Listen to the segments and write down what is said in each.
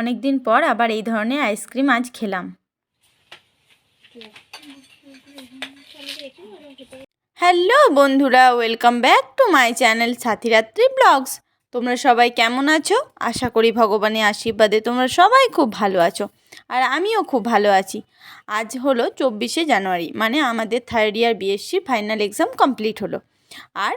অনেক দিন পর আবার এই ধরনের আইসক্রিম আজ খেলাম। হ্যালো বন্ধুরা, welcome back to my channel সাথীরাত্রি vlogs. তোমরা সবাই কেমন আছো? আশা করি ভগবানের আশীর্বাদে তোমরা সবাই খুব ভালো আছো আর আমিও খুব ভালো আছি। আজ হলো চব্বিশে জানুয়ারি মানে আমাদের third year BSc final exam complete হলো। আর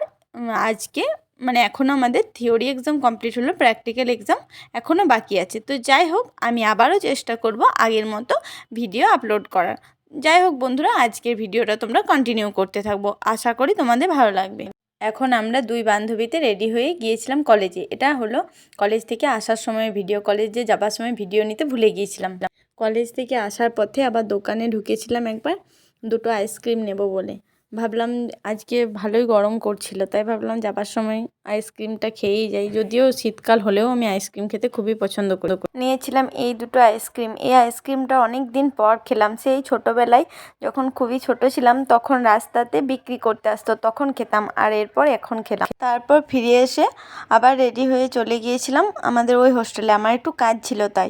আজকে মানে এখনও আমাদের থিওরি এক্সাম কমপ্লিট হলো প্র্যাকটিক্যাল এক্সাম এখনও বাকি আছে। তো যাই হোক, আমি আবারও চেষ্টা করব আগের মতো ভিডিও আপলোড করার। যাই হোক বন্ধুরা, আজকের ভিডিওটা তোমরা কন্টিনিউ করতে থাকব। আশা করি তোমাদের ভালো লাগবে। এখন আমরা দুই বান্ধবীতে রেডি হয়ে গিয়েছিলাম কলেজে এটা হলো কলেজ থেকে আসার সময় ভিডিও কলেজে যাবার সময় ভিডিও নিতে ভুলে গিয়েছিলাম। কলেজ থেকে আসার পথে আবার দোকানে ঢুকেছিলাম একবার। দুটো আইসক্রিম নেব বলে। ভাবলাম আজকে ভালোই গরম করছিল, তাই ভাবলাম যাবার সময় আইসক্রিমটা খেয়েই যাই। যদিও শীতকাল হলেও আমি আইসক্রিম খেতে খুবই পছন্দ করি। নিয়েছিলাম এই দুটো আইসক্রিম এই আইসক্রিমটা অনেক দিন পর খেলাম। সেই ছোটোবেলায় যখন খুবই ছোট ছিলাম, তখন রাস্তাতে বিক্রি করতে আসতো, তখন খেতাম। আর এরপর এখন খেলাম। তারপর ফিরে এসে আবার রেডি হয়ে চলে গিয়েছিলাম আমাদের ওই হোস্টেলে আমার একটু কাজ ছিল তাই।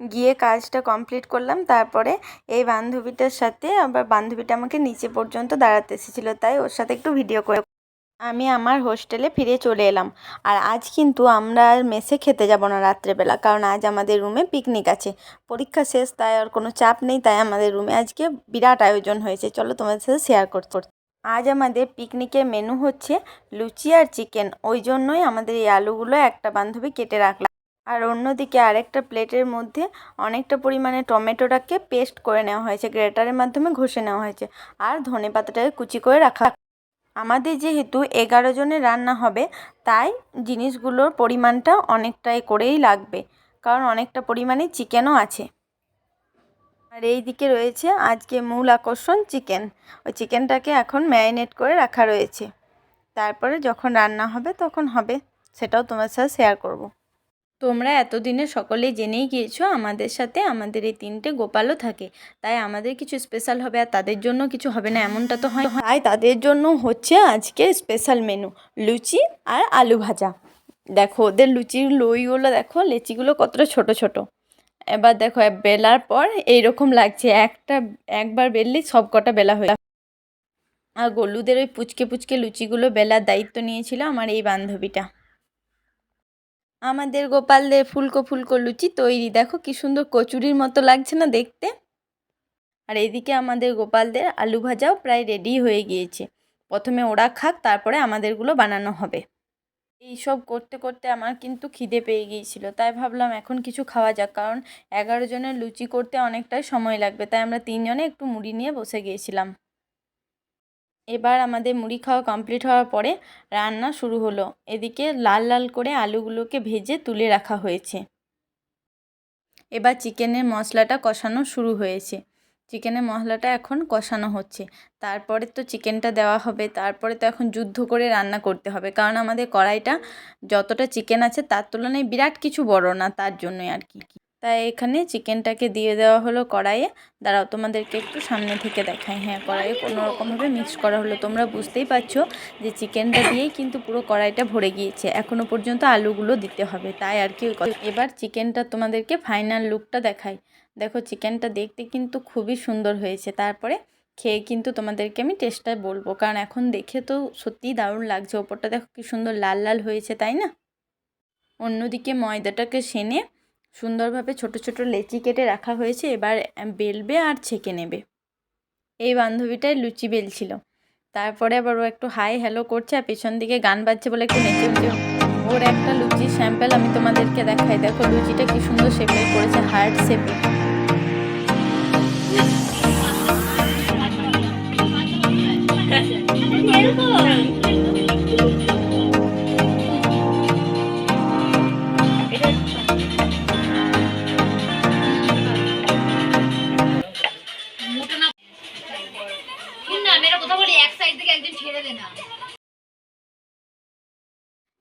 গিয়ে কাজটা কমপ্লিট করলাম। তারপরে এই বান্ধবীটার সাথে আবার বান্ধবীটা আমাকে নিচে পর্যন্ত দাঁড়াতে এসেছিল, তাই ওর সাথে একটু ভিডিও করে আমি আমার হোস্টেলে ফিরে চলে এলাম। আর আজ কিন্তু আমরা আর মেসে খেতে যাব না রাত্রেবেলা, কারণ আজ আমাদের রুমে পিকনিক আছে। পরীক্ষা শেষ, তাই আর কোনো চাপ নেই, তাই আমাদের রুমে আজকে বিরাট আয়োজন হয়েছে। চলো তোমাদের সাথে শেয়ার করতে আজ আমাদের পিকনিকের মেনু হচ্ছে লুচি আর চিকেন ওই জন্যই আমাদের এই আলুগুলো একটা বান্ধবী কেটে রাখলাম আর অন্যদিকে আরেকটা প্লেটের মধ্যে অনেকটা পরিমাণে টমেটোটাকে পেস্ট করে নেওয়া হয়েছে, গ্রেটারের মাধ্যমে ঘষে নেওয়া হয়েছে, আর ধনে পাতাটাকে কুচি করে রাখা আমাদের যেহেতু এগারো জনের রান্না হবে, তাই জিনিসগুলোর পরিমাণটা অনেকটাই করেই লাগবে, কারণ অনেকটা পরিমাণে চিকেনও আছে। আর এই দিকে রয়েছে আজকে মূল আকর্ষণ চিকেন। ওই চিকেনটাকে এখন ম্যারিনেট করে রাখা রয়েছে। তারপরে যখন রান্না হবে তখন হবে, সেটাও তোমার সাথে শেয়ার করব। তোমরা এতদিনে সকলেই জেনেই গিয়েছো আমাদের সাথে আমাদের এই তিনটে গোপালও থাকে। তাই আমাদের কিছু স্পেশাল হবে আর তাদের জন্য কিছু হবে না, এমনটা তো হয় তাই তাদের জন্য হচ্ছে আজকে স্পেশাল মেনু লুচি আর আলু ভাজা। দেখো ওদের লুচির লইগুলো দেখো, লেচিগুলো কতটা ছোট ছোট। এবার দেখো বেলার পর এইরকম লাগছে, একটা একবার বেললেই সব কটা বেলা হয়ে আর গলুদের ওই পুচকে পুচকে লুচিগুলো বেলার দায়িত্ব নিয়েছিল আমার এই বান্ধবীটা। আমাদের গোপালদের ফুলকো ফুলকো লুচি তৈরি। দেখো কি সুন্দর কচুরির মতো লাগছে না দেখতে। আর এদিকে আমাদের গোপালদের আলু ভাজাও প্রায় রেডি হয়ে গিয়েছে। প্রথমে ওরা খাক, তারপরে আমাদেরগুলো বানানো হবে। এই সব করতে করতে আমার কিন্তু খিদে পেয়ে গিয়েছিল। তাই ভাবলাম এখন কিছু খাওয়া যাক, কারণ এগারো জনের লুচি করতে অনেকটাই সময় লাগবে। তাই আমরা তিনজনে একটু মুড়ি নিয়ে বসে গিয়েছিলাম। এবার আমাদের মুড়ি খাওয়া কমপ্লিট হওয়ার পরে রান্না শুরু হলো। এদিকে লাল লাল করে আলুগুলোকে ভেজে তুলে রাখা হয়েছে। এবার চিকেনের মশলাটা কষানো শুরু হয়েছে। চিকেনের মশলাটা এখন কষানো হচ্ছে। তারপরে তো চিকেনটা দেওয়া হবে। তারপরে তো এখন যুদ্ধ করে রান্না করতে হবে। কারণ আমাদের কড়াইটা যতটা চিকেন আছে তার তুলনায় বিরাট কিছু বড় না, তার জন্যই আর কি। তাই এখানে চিকেনটাকে দিয়ে দেওয়া হলো কড়াইয়ে। দাঁড়াও, তোমাদেরকে একটু সামনে থেকে দেখাই। হ্যাঁ কড়াইয়ে কোনো রকমভাবে মিক্স করা হলো। তোমরা বুঝতেই পারছ যে চিকেনটা দিয়েই কিন্তু পুরো কড়াইটা ভরে গিয়েছে। এখনও পর্যন্ত আলুগুলো দিতে হবে, তাই আর কি এবার চিকেনটা তোমাদেরকে ফাইনাল লুকটা দেখাই। দেখো, চিকেনটা দেখতে কিন্তু খুবই সুন্দর হয়েছে। তারপরে খেয়ে কিন্তু তোমাদেরকে আমি টেস্টটা বলব। কারণ এখন দেখে তো সত্যিই দারুণ লাগছে। ওপরটা দেখো কি সুন্দর লাল লাল হয়েছে, তাই না? অন্যদিকে ময়দাটাকে সেনে সুন্দরভাবে ছোট ছোট লেচি কেটে রাখা হয়েছে, এবার বেলবে আর ছেঁকে নেবে। এই বান্ধবীটাই লুচি বেলছিল। তারপরে আবার ও একটু হাই হ্যালো করছে আর পেছন দিকে গান বাজছে বলে একটু নেচে উঠছে ওর একটা লুচির স্যাম্পেল আমি তোমাদেরকে দেখাই। দেখো লুচিটা কি সুন্দর শেপে করেছে, হার্ট শেপে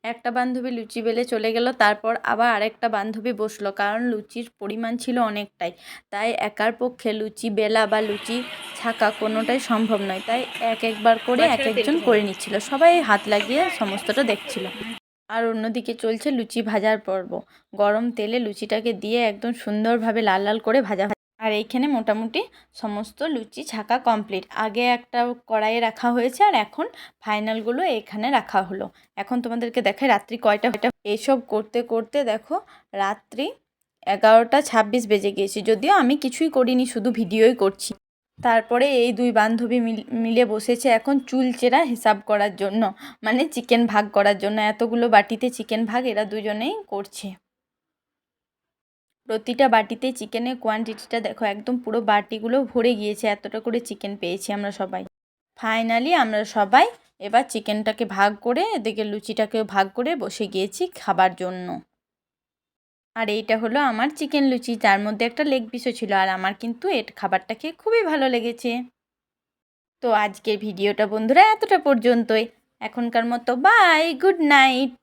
একটা বান্ধবী লুচি বেলে চলে গেল তারপর আবার আরেকটা বান্ধবী বসল কারণ লুচির পরিমাণ ছিল অনেকটাই। তাই একার পক্ষে লুচি বেলা বা লুচি ছাকা কোনোটাই সম্ভব নয়। তাই এক একবার করে এক একজন করে নিচ্ছিল। সবাই হাত লাগিয়ে সমস্তটা দেখছিল। আর অন্যদিকে চলছে লুচি ভাজার পর্ব। গরম তেলে লুচিটাকে দিয়ে একদম সুন্দরভাবে লাল লাল করে ভাজা। আর এইখানে মোটামুটি সমস্ত লুচি ছাকা কমপ্লিট। আগে একটা কড়াইয়ে রাখা হয়েছে আর এখন ফাইনালগুলো এখানে রাখা হলো। এখন তোমাদেরকে দেখায় রাত্রি কয়টা হয়টা এইসব করতে করতে দেখো রাত্রি এগারোটা ছাব্বিশ বেজে গিয়েছে। যদিও আমি কিছুই করিনি, শুধু ভিডিওই করছি। তারপরে এই দুই বান্ধবী মিল- মিলে বসেছে এখন চুলচেরা হিসাব করার জন্য মানে চিকেন ভাগ করার জন্য। এতগুলো বাটিতে চিকেন ভাগ এরা দুজনেই করছে। প্রতিটা বাটিতে চিকেনের কোয়ান্টিটিটা দেখো, একদম পুরো বাটিগুলো ভরে গিয়েছে, এতটা করে চিকেন পেয়েছি আমরা সবাই। ফাইনালি আমরা সবাই এবার চিকেনটাকে ভাগ করে, এদিকে লুচিটাকে ভাগ করে বসে গিয়েছি খাবার জন্য। আর এইটা হলো আমার চিকেন লুচি, যার মধ্যে একটা লেগ পিসও ছিল, আর আমার কিন্তু এর খাবারটা খেয়ে খুবই ভালো লেগেছে। তো আজকের ভিডিওটা বন্ধুরা এতটা পর্যন্তই। এখনকার মতো বাই গুড নাইট